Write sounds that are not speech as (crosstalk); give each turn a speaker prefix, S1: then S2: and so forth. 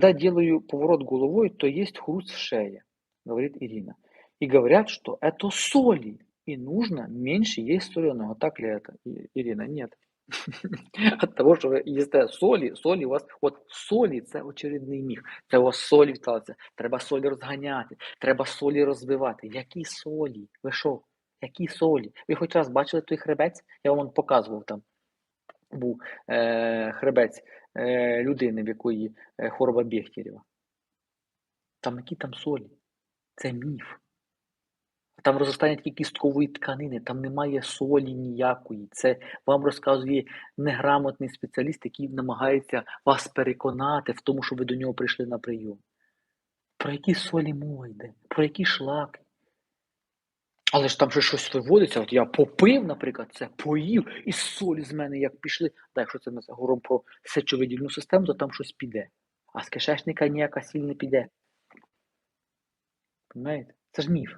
S1: Когда делаю поворот головой, то есть хруст в шее, говорит Ирина. И говорят, что это соли, и нужно меньше есть соленого. Так ли это, Ирина? Нет. (laughs) От того, що ви їсте солі, солі у вас, от солі це очередний міф. Це у вас солі вталиться. Треба солі розганяти, треба солі розбивати. Які солі? Ви що? Які солі? Ви хоч раз бачили той хребець? Я вам показував там. Був е, хребець е, людини, в якої е, хвороба Бехтерєва. Там які там солі? Це міф. Там розростання тільки кісткової тканини, там немає солі ніякої. Це вам розказує неграмотний спеціаліст, який намагається вас переконати в тому, що ви до нього прийшли на прийом. Про які солі мова йде? Про які шлаки? Але ж там же щось виводиться. От я попив, наприклад, це поїв, і солі з мене як пішли. Та якщо це ми говоримо про сечовидільну систему, то там щось піде. А з кишечника ніяка сіль не піде. Понимаєте? Це ж міф.